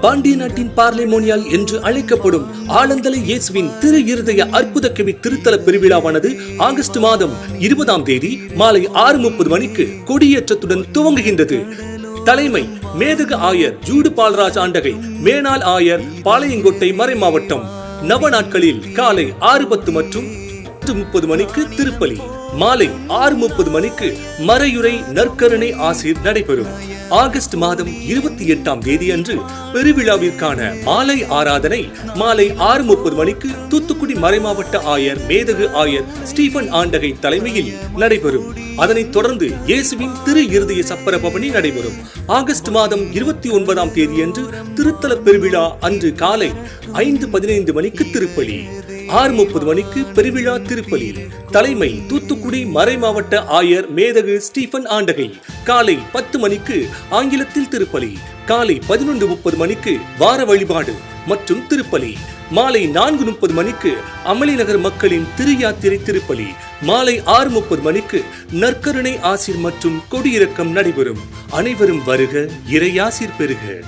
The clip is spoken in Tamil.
பாண்டிய நாட்டின் பார்லிமோனியால் என்று அழைக்கப்படும் ஆலந்தலை இயேசுவின் திரு இருதய அற்புத கவி திருத்தல பெருவிழாவானது ஆகஸ்ட் மாதம் இருபதாம் தேதி மாலை ஆறு முப்பது மணிக்கு கொடியேற்றத்துடன் துவங்குகின்றது. தலைமை மேதகு ஆயர் ஜூடு பால்ராஜ் ஆண்டகை மேனால் ஆயர் பாளையங்கோட்டை மறை மாவட்டம். நவ நாட்களில் காலை ஆறு பத்து மற்றும் பத்து முப்பது மணிக்கு திருப்பலி. மாலை ஆறு முப்பது மணிக்கு மறையுறை நற்கருணை ஆசிர் நடைபெறும். ஆகஸ்ட் மாதம் இருபத்தி எட்டாம் தேதி அன்று பெருவிழாவிற்கான மாலை ஆராதனை மாலை ஆறு முப்பது மணிக்கு தூத்துக்குடி மறைமாவட்ட ஆயர் மேதகு ஆயர் ஸ்டீபன் ஆண்டகை தலைமையில் நடைபெறும். அதனைத் தொடர்ந்து இயேசுவின் திரு இருதய சப்பர பவனி நடைபெறும். ஆகஸ்ட் மாதம் இருபத்தி ஒன்பதாம் தேதியன்று திருத்தல பெருவிழா அன்று காலை ஐந்து பதினைந்து மணிக்கு திருப்பலி. ஆறு முப்பது மணிக்கு பெருவிழா திருப்பலி தலைமை தூத்துக்குடி மறை மாவட்ட ஆயர் மேதகு ஸ்டீபன் ஆண்டகை. காலை பத்து மணிக்கு ஆங்கிலத்தில் திருப்பலி. காலை பதினொன்று முப்பது மணிக்கு வார வழிபாடு மற்றும் திருப்பலி. மாலை நான்கு முப்பது மணிக்கு அமளி நகர் மக்களின் திரு யாத்திரை திருப்பலி. மாலை ஆறு முப்பது மணிக்கு நற்கருணை ஆசிர் மற்றும் கொடியிறக்கம் நடைபெறும். அனைவரும் வருக இறையாசிர் பெறுக